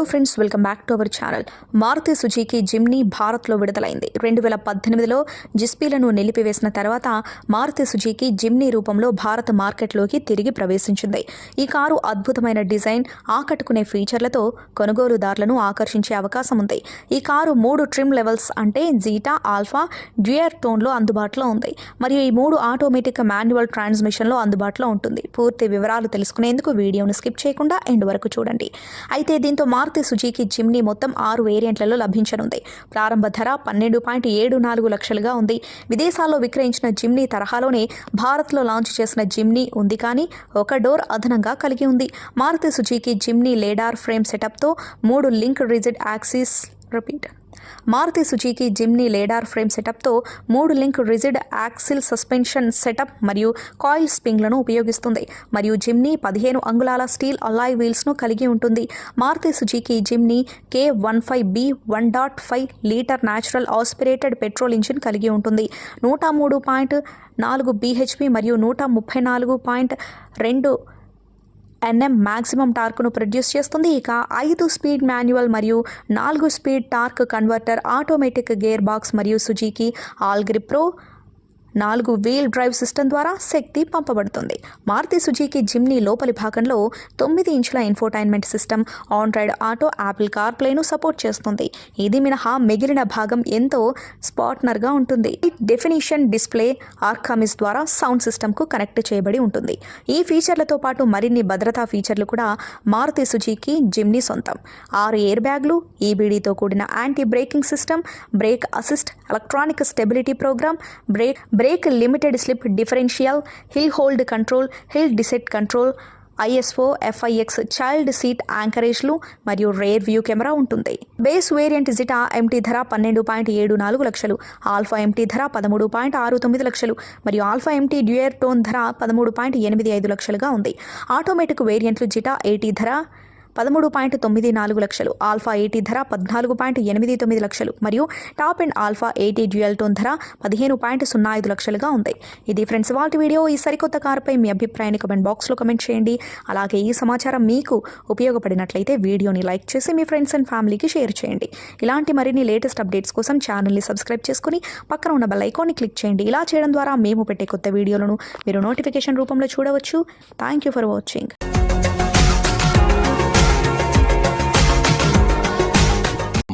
Hello friends welcome back to our channel. Maruti Suzuki Jimny భారత్లో విడుదలైంది. రెండు వేల పద్దెనిమిదిలో జిస్పీలను నిలిపివేసిన తర్వాత మారుతి సుజీకి జిమ్నీ రూపంలో భారత్ మార్కెట్లోకి తిరిగి ప్రవేశించింది. ఈ కారు అద్భుతమైన డిజైన్ ఆకట్టుకునే ఫీచర్లతో కొనుగోలుదారులను ఆకర్షించే అవకాశం ఉంది. ఈ కారు మూడు ట్రిమ్ లెవెల్స్ అంటే జీటా ఆల్ఫా డ్యూయర్ టోన్లో అందుబాటులో ఉంది. మరియు ఈ మూడు ఆటోమేటిక్ మాన్యువల్ ట్రాన్స్మిషన్లో అందుబాటులో ఉంటుంది. పూర్తి వివరాలు తెలుసుకునేందుకు వీడియోను స్కిప్ చేయకుండా ఎండ్ వరకు చూడండి. అయితే దీంతో మారుతి మారుతి సుజుకి జిమ్నీ మొత్తం ఆరు వేరియంట్లలో లభించనుంది. ప్రారంభ ధర పన్నెండు పాయింట్ ఏడు నాలుగు లక్షలుగా ఉంది. విదేశాల్లో విక్రయించిన జిమ్నీ తరహాలోనే భారత్లో లాంచ్ చేసిన జిమ్నీ ఉంది కానీ ఒక డోర్ అదనంగా కలిగి ఉంది. Maruti Suzuki Jimny ladder frame సెటప్తో మూడు link rigid axis repeat. Maruti Suzuki Jimny ladder frame సెటప్తో మూడు link rigid axle suspension setup మరియు కాయిల్ స్ప్రింగ్లను ఉపయోగిస్తుంది. మరియు జిమ్నీ పదిహేను అంగుళాల స్టీల్ అలాయ్ వీల్స్ను కలిగి ఉంటుంది. Maruti Suzuki Jimny K one five B one dot five litre natural aspirated petrol engine కలిగి ఉంటుంది. నూట మూడు పాయింట్ నాలుగు బీహెచ్పి మరియు నూట ముప్పై నాలుగు పాయింట్ రెండు ఎన్ఎం మ్యాక్సిమం టార్క్ను ప్రొడ్యూస్ చేస్తుంది. ఇక ఐదు స్పీడ్ మాన్యువల్ మరియు నాలుగు speed torque converter automatic gear box మరియు సుజీకి ఆల్ ప్రో నాలుగు వీల్ డ్రైవ్ సిస్టమ్ ద్వారా శక్తి పంపబడుతుంది. మారుతి సుజుకి జిమ్నీ లోపలి భాగంలో తొమ్మిది ఇంచుల infotainment system Android Auto Apple car plain support చేస్తుంది. ఇది మినహా మిగిలిన భాగం ఎంతో స్పాట్నర్గా ఉంటుంది. డెఫినిషన్ డిస్ప్లే ఆర్కామిస్ ద్వారా సౌండ్ సిస్టమ్కు కనెక్ట్ చేయబడి ఉంటుంది. ఈ ఫీచర్లతో పాటు మరిన్ని భద్రతా ఫీచర్లు కూడా మారుతి సుజుకి జిమ్నీ సొంతం. ఆరు ఎయిర్ బ్యాగ్లు ఈబీడీతో కూడిన anti braking system brake assist electronic stability program brake brake limited slip differential hill hold control hill descent control ISO FIX child seat యాంకరేజ్లు మరియు రేర్ వ్యూ కెమెరా ఉంటుంది. బేస్ వేరియంట్ జిటా ఎంటీ ధర పన్నెండు point ఏడు నాలుగు లక్షలు alpha empty ధర పదమూడు point ఆరు తొమ్మిది లక్షలు మరియు ఆల్ఫా ఎంటీ డ్యూయర్ టోన్ ధర పదమూడు పాయింట్ ఎనిమిది ఐదు లక్షలుగా ఉంది. ఆటోమేటిక్ వేరియంట్లు జిటా ఎయిటీ ధర పదమూడు పాయింట్ తొమ్మిది నాలుగు లక్షలు ఆల్ఫా ఎయిటీ ధర పద్నాలుగు పాయింట్ ఎనిమిది తొమ్మిది లక్షలు మరియు top and Alpha AT dual tone ధర పదిహేను పాయింట్ సున్నా ఐదు లక్షలుగా ఉంది. ఇది ఫ్రెండ్స్ వాల్ట్ వీడియో. ఈ సరికొత్త కారుపై మీ అభిప్రాయాన్ని కమెంట్ బాక్స్లో కమెంట్ చేయండి. అలాగే ఈ సమాచారం మీకు ఉపయోగపడినట్లయితే వీడియోని లైక్ చేసి మీ ఫ్రెండ్స్ అండ్ ఫ్యామిలీకి షేర్ చేయండి. ఇలాంటి మరిన్ని లేటెస్ట్ అప్డేట్స్ కోసం ఛానల్ని సబ్స్క్రైబ్ చేసుకుని పక్కన ఉన్న బెల్ ఐకాన్ని క్లిక్ చేయండి. ఇలా చేయడం ద్వారా మేము పెట్టే కొత్త వీడియోలను మీరు నోటిఫికేషన్ రూపంలో చూడవచ్చు. Thank you for watching.